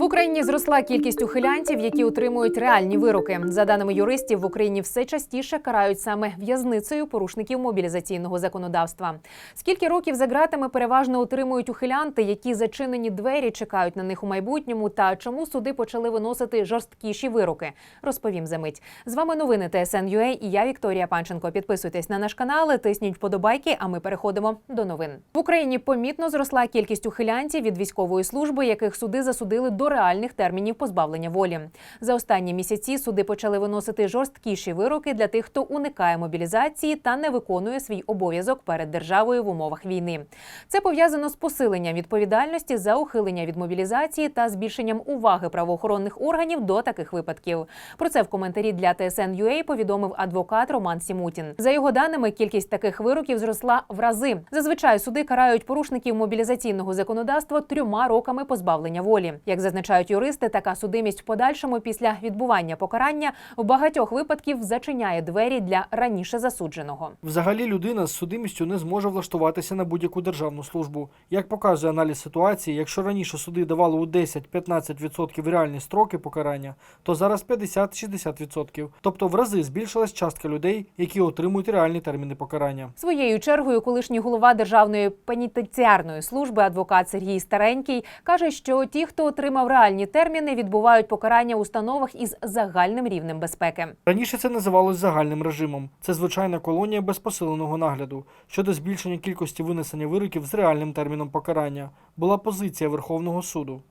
В Україні зросла кількість ухилянтів, які отримують реальні вироки. За даними юристів, в Україні все частіше карають саме в'язницею порушників мобілізаційного законодавства. Скільки років за ґратами переважно отримують ухилянти, які зачинені двері чекають на них у майбутньому, та чому суди почали виносити жорсткіші вироки? Розповім за мить. З вами новини ТСН.UA і я Вікторія Панченко. Підписуйтесь на наш канал, тисніть вподобайки. А ми переходимо до новин. В Україні помітно зросла кількість ухилянтів від військової служби, яких суди засудили до реальних термінів позбавлення волі. За останні місяці суди почали виносити жорсткіші вироки для тих, хто уникає мобілізації та не виконує свій обов'язок перед державою в умовах війни. Це пов'язано з посиленням відповідальності за ухилення від мобілізації та збільшенням уваги правоохоронних органів до таких випадків. Про це в коментарі для TSN.UA повідомив адвокат Роман Сімутін. За його даними, кількість таких вироків зросла в рази. Зазвичай суди карають порушників мобілізаційного законодавства трьома роками позбавлення волі. Як зазначають юристи, така судимість в подальшому після відбування покарання в багатьох випадків зачиняє двері для раніше засудженого. Взагалі людина з судимістю не зможе влаштуватися на будь-яку державну службу. Як показує аналіз ситуації, якщо раніше суди давали у 10-15% реальні строки покарання, то зараз 50-60%. Тобто в рази збільшилась частка людей, які отримують реальні терміни покарання. Своєю чергою, колишній голова Державної пенітенціарної служби, адвокат Сергій Старенький, каже, що ті, хто отримав реальні терміни, відбувають покарання у установах із загальним рівнем безпеки. Раніше це називалось загальним режимом. Це звичайна колонія без посиленого нагляду. Щодо збільшення кількості винесення вироків з реальним терміном покарання була позиція Верховного суду.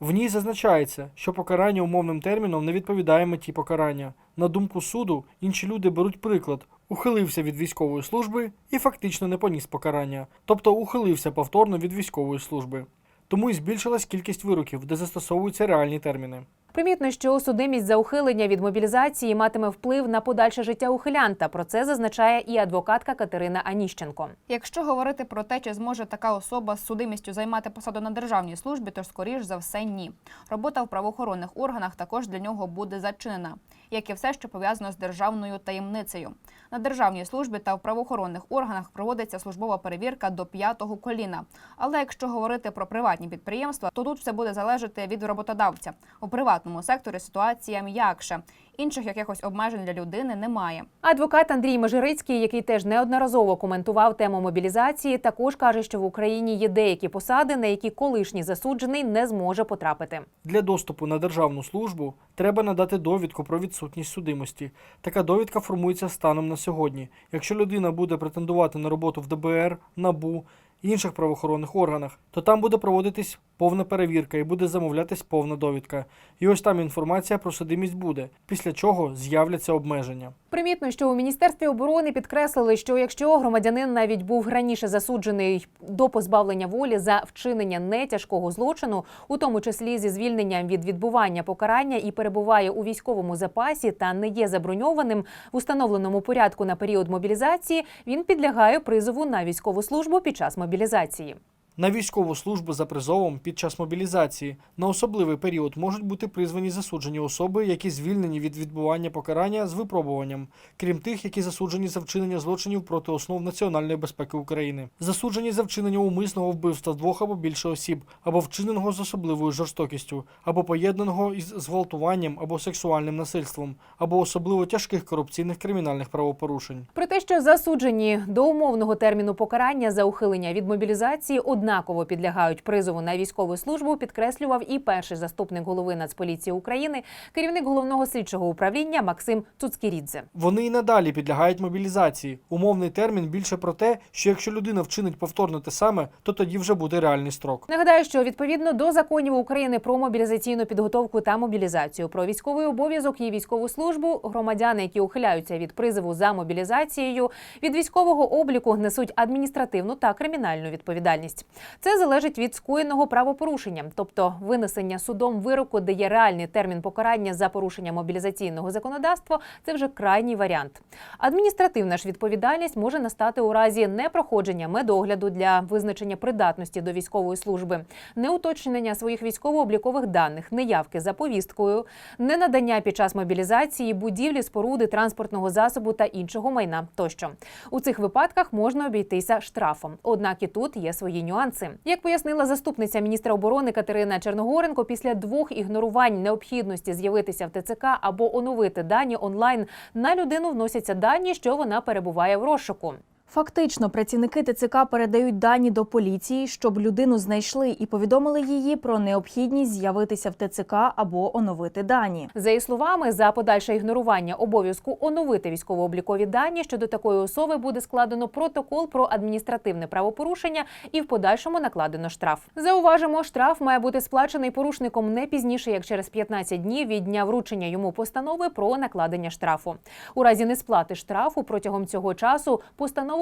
В ній зазначається, що покарання умовним терміном не відповідає меті покарання. На думку суду, інші люди беруть приклад, ухилився від військової служби і фактично не поніс покарання, тобто ухилився повторно від військової служби. Тому і збільшилась кількість вироків, де застосовуються реальні терміни. Примітно, що судимість за ухилення від мобілізації матиме вплив на подальше життя ухилянта. Про це зазначає і адвокатка Катерина Аніщенко. Якщо говорити про те, чи зможе така особа з судимістю займати посаду на державній службі, то скоріш за все ні. Робота в правоохоронних органах також для нього буде зачинена, як і все, що пов'язано з державною таємницею. На державній службі та в правоохоронних органах проводиться службова перевірка до п'ятого коліна. Але якщо говорити про приватні підприємства, то тут все буде залежати від роботодавця. У приватному секторі ситуація м'якше. Інших якихось обмежень для людини немає. Адвокат Андрій Межирицький, який теж неодноразово коментував тему мобілізації, також каже, що в Україні є деякі посади, на які колишній засуджений не зможе потрапити. Для доступу на державну службу треба надати довідку про відсутність судимості. Така довідка формується станом на сьогодні. Якщо людина буде претендувати на роботу в ДБР, НАБУ, інших правоохоронних органах, то там буде проводитись повна перевірка і буде замовлятись повна довідка. І ось там інформація про судимість буде, після чого з'являться обмеження. Примітно, що у міністерстві оборони підкреслили, що якщо громадянин навіть був раніше засуджений до позбавлення волі за вчинення нетяжкого злочину, у тому числі зі звільненням від відбування покарання і перебуває у військовому запасі та не є заброньованим в установленому порядку на період мобілізації, він підлягає призову на військову службу під час мобілізації мобілізації. На військову службу за призовом під час мобілізації на особливий період можуть бути призвані засуджені особи, які звільнені від відбування покарання з випробуванням, крім тих, які засуджені за вчинення злочинів проти основ національної безпеки України, засуджені за вчинення умисного вбивства двох або більше осіб, або вчиненого з особливою жорстокістю, або поєднаного із зґвалтуванням або сексуальним насильством, або особливо тяжких корупційних кримінальних правопорушень. Про те, що засуджені до умовного терміну покарання за ухилення від мобілізації однаково підлягають призову на військову службу, підкреслював і перший заступник голови Нацполіції України, керівник головного слідчого управління Максим Цуцкірідзе. Вони і надалі підлягають мобілізації. Умовний термін більше про те, що якщо людина вчинить повторно те саме, то тоді вже буде реальний строк. Нагадаю, що відповідно до законів України про мобілізаційну підготовку та мобілізацію, про військовий обов'язок і військову службу, громадяни, які ухиляються від призову за мобілізацією, від військового обліку несуть адміністративну та кримінальну відповідальність. Це залежить від скоєного правопорушення, тобто винесення судом вироку, де є реальний термін покарання за порушення мобілізаційного законодавства. Це вже крайній варіант. Адміністративна ж відповідальність може настати у разі непроходження медогляду для визначення придатності до військової служби, неуточнення своїх військово-облікових даних, неявки за повісткою, ненадання під час мобілізації, будівлі, споруди, транспортного засобу та іншого майна тощо. У цих випадках можна обійтися штрафом. Однак і тут є свої нюанси. Нюанси. Як пояснила заступниця міністра оборони Катерина Черногоренко, після двох ігнорувань необхідності з'явитися в ТЦК або оновити дані онлайн на людину вносяться дані, що вона перебуває в розшуку. Фактично, працівники ТЦК передають дані до поліції, щоб людину знайшли і повідомили її про необхідність з'явитися в ТЦК або оновити дані. За її словами, за подальше ігнорування обов'язку оновити військово-облікові дані щодо такої особи буде складено протокол про адміністративне правопорушення і в подальшому накладено штраф. Зауважимо, штраф має бути сплачений порушником не пізніше як через 15 днів від дня вручення йому постанови про накладення штрафу. У разі несплати штрафу протягом цього часу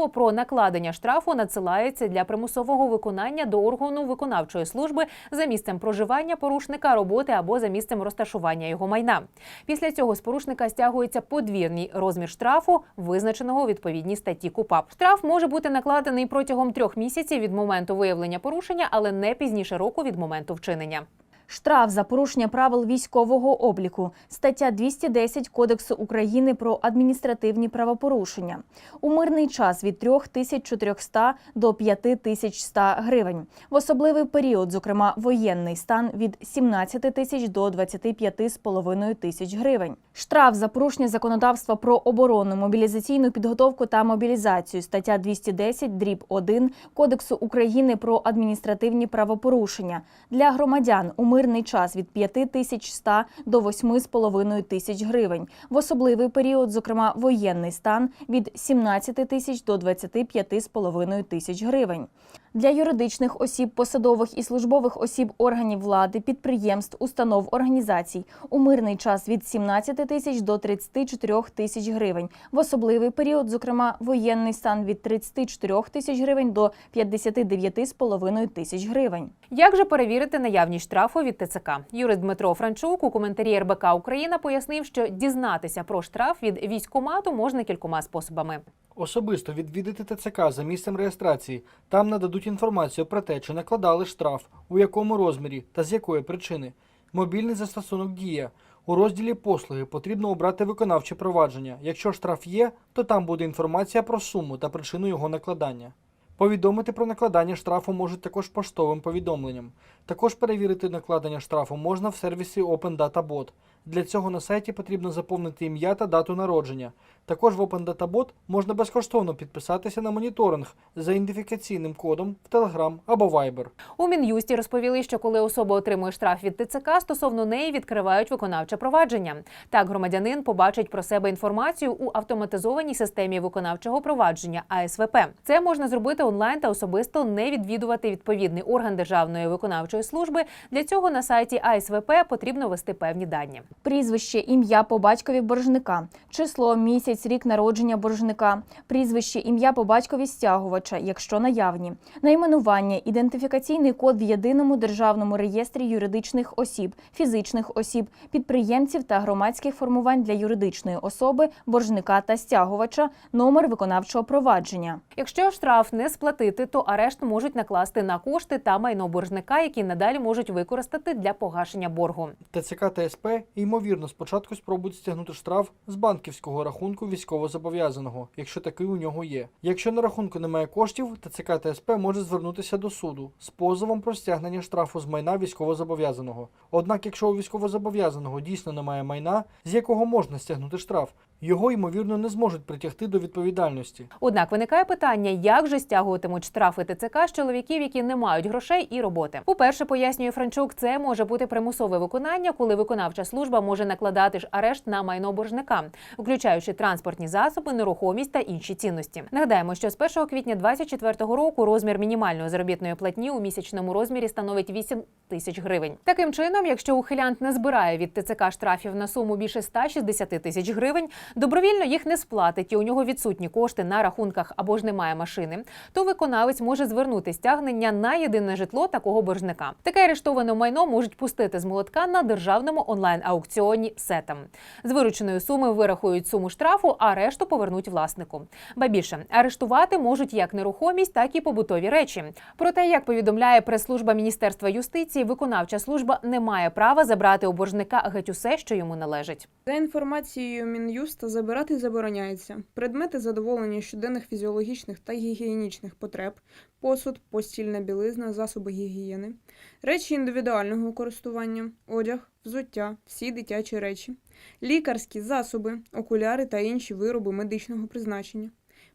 постанова про накладення штрафу надсилається для примусового виконання до органу виконавчої служби за місцем проживання порушника роботи або за місцем розташування його майна. Після цього з порушника стягується подвірний розмір штрафу, визначеного у відповідній статті КУПАП. Штраф може бути накладений протягом трьох місяців від моменту виявлення порушення, але не пізніше року від моменту вчинення. Штраф за порушення правил військового обліку. Стаття 210 Кодексу України про адміністративні правопорушення. У мирний час від 3400 до 5100 гривень. В особливий період, зокрема воєнний стан, від 17 тисяч до 25,5 тисяч гривень. Штраф за порушення законодавства про оборону, мобілізаційну підготовку та мобілізацію. Стаття 210 дріб 1 Кодексу України про адміністративні правопорушення. Для громадян у мирний час від 5100 до 8,5 тисяч гривень. В особливий період, зокрема воєнний стан, від 17 тисяч до 25,5 тисяч гривень. Для юридичних осіб, посадових і службових осіб органів влади, підприємств, установ, організацій у мирний час від 17 тисяч до 34 тисяч гривень. В особливий період, зокрема воєнний стан від 34 тисяч гривень до 59,5 тисяч гривень. Як же перевірити наявність штрафу від ТЦК? Юрист Дмитро Франчук у коментарі РБК Україна пояснив, що дізнатися про штраф від військкомату можна кількома способами. Особисто відвідати ТЦК за місцем реєстрації. Там нададуть інформацію про те, чи накладали штраф, у якому розмірі та з якої причини. Мобільний застосунок дія. У розділі послуги потрібно обрати виконавче провадження. Якщо штраф є, то там буде інформація про суму та причину його накладання. Повідомити про накладання штрафу можуть також поштовим повідомленням. Також перевірити накладення штрафу можна в сервісі Open Data. Для цього на сайті потрібно заповнити ім'я та дату народження. Також в Open Data Bot можна безкоштовно підписатися на моніторинг за ідентифікаційним кодом в Telegram або Viber. У мін'юсті розповіли, що коли особа отримує штраф від ТЦК, стосовно неї відкривають виконавче провадження. Так громадянин побачить про себе інформацію у автоматизованій системі виконавчого провадження АСВП. Це можна зробити онлайн та особисто не відвідувати відповідний орган державної виконавчої служби. Для цього на сайті АСВП потрібно ввести певні дані. Прізвище, ім'я по батькові боржника, число, місяць, рік народження боржника, прізвище, ім'я по батькові стягувача, якщо наявні, найменування, ідентифікаційний код в єдиному державному реєстрі юридичних осіб, фізичних осіб, підприємців та громадських формувань для юридичної особи, боржника та стягувача, номер виконавчого провадження. Якщо штраф не сплатити, то арешт можуть накласти на кошти та майно боржника, які надалі можуть використати для погашення боргу. ТЦК та СП, ймовірно, спочатку спробують стягнути штраф з банківського рахунку військовозобов'язаного, якщо такий у нього є. Якщо на рахунку немає коштів, ТЦК та може звернутися до суду з позовом про стягнення штрафу з майна військовозобов'язаного. Однак, якщо у військовозобов'язаного дійсно немає майна, з якого можна стягнути штраф, його ймовірно не зможуть притягти до відповідальності. Однак виникає питання, як же стягуватимуть штрафи ТЦК з чоловіків, які не мають грошей і роботи. По-перше, пояснює Франчук, це може бути примусове виконання, коли виконавча служба може накладати ж арешт на майно боржника, включаючи транспортні засоби, нерухомість та інші цінності. Нагадаємо, що з 1 квітня 2024 року розмір мінімальної заробітної платні у місячному розмірі становить 8 тисяч гривень. Таким чином, якщо ухилянт не збирає від ТЦК штрафів на суму більше 160 тисяч гривень, добровільно їх не сплатить і у нього відсутні кошти на рахунках або ж немає машини, то виконавець може звернути стягнення на єдине житло такого боржника. Таке арештоване майно можуть пустити з молотка на державному онлайн-аукціоні сетам. З вирученої суми вирахують суму штрафу, а решту повернуть власнику. Ба більше арештувати можуть як нерухомість, так і побутові речі. Проте, як повідомляє прес-служба Міністерства юстиції, виконавча служба не має права забрати у боржника геть усе, що йому належить. За інформацією Мін'юста, та забирати забороняється. Предмети задоволення щоденних фізіологічних та гігієнічних потреб, посуд, постільна білизна, засоби гігієни, речі індивідуального користування, одяг, взуття, всі дитячі речі, лікарські засоби, окуляри та інші вироби медичного призначення,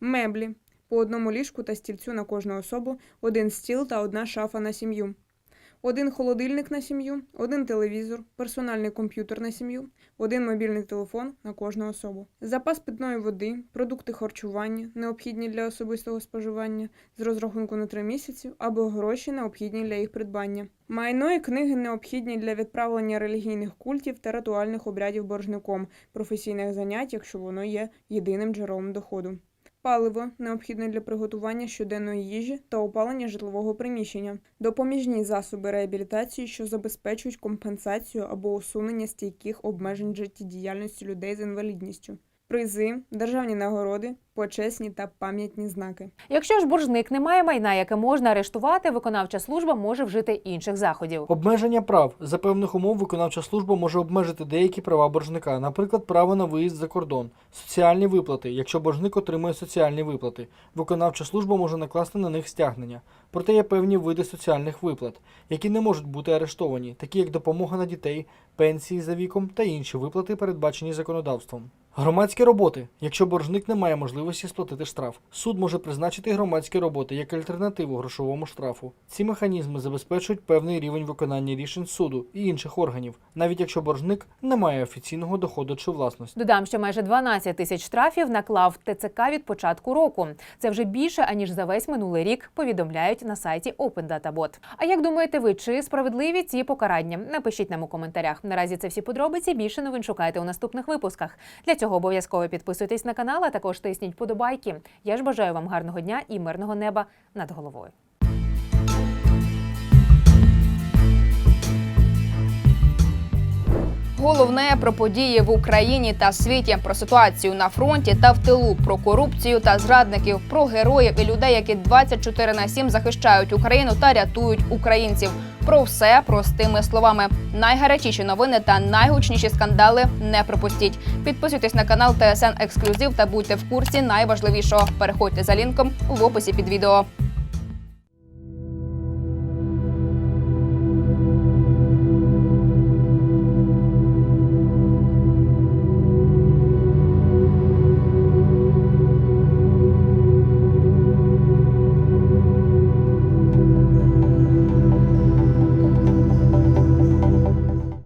меблі, по одному ліжку та стільцю на кожну особу, один стіл та одна шафа на сім'ю. Один холодильник на сім'ю, один телевізор, персональний комп'ютер на сім'ю, один мобільний телефон на кожну особу. Запас питної води, продукти харчування, необхідні для особистого споживання, з розрахунку на три місяці, або гроші необхідні для їх придбання. Майно і книги необхідні для відправлення релігійних культів та ритуальних обрядів боржником, професійних занять, якщо воно є єдиним джерелом доходу. Паливо необхідне для приготування щоденної їжі та опалення житлового приміщення, допоміжні засоби реабілітації, що забезпечують компенсацію або усунення стійких обмежень життєдіяльності людей з інвалідністю, призи, державні нагороди, почесні та пам'ятні знаки. Якщо ж боржник не має майна, яке можна арештувати, виконавча служба може вжити інших заходів. Обмеження прав за певних умов виконавча служба може обмежити деякі права боржника, наприклад, право на виїзд за кордон, соціальні виплати, якщо боржник отримує соціальні виплати. Виконавча служба може накласти на них стягнення. Проте є певні види соціальних виплат, які не можуть бути арештовані, такі як допомога на дітей, пенсії за віком та інші виплати, передбачені законодавством. Громадські роботи, якщо боржник не має можливості сплатити штраф, суд може призначити громадські роботи як альтернативу грошовому штрафу. Ці механізми забезпечують певний рівень виконання рішень суду і інших органів, навіть якщо боржник не має офіційного доходу чи власності. Додам, що майже 12 тисяч штрафів наклав ТЦК від початку року. Це вже більше аніж за весь минулий рік. Повідомляють на сайті Open Data А як думаєте ви, чи справедливі ці покарання? Напишіть нам у коментарях. Наразі це всі подробиці. Більше новин шукайте у наступних випусках. Для цього обов'язково підписуйтесь на канал, а також тисніть подобайки. Я ж бажаю вам гарного дня і мирного неба над головою. Головне про події в Україні та світі, про ситуацію на фронті та в тилу, про корупцію та зрадників, про героїв і людей, які 24 на 7 захищають Україну та рятують українців. Про все простими словами. Найгарячіші новини та найгучніші скандали не пропустіть. Підписуйтесь на канал ТСН Ексклюзив та будьте в курсі найважливішого. Переходьте за лінком в описі під відео.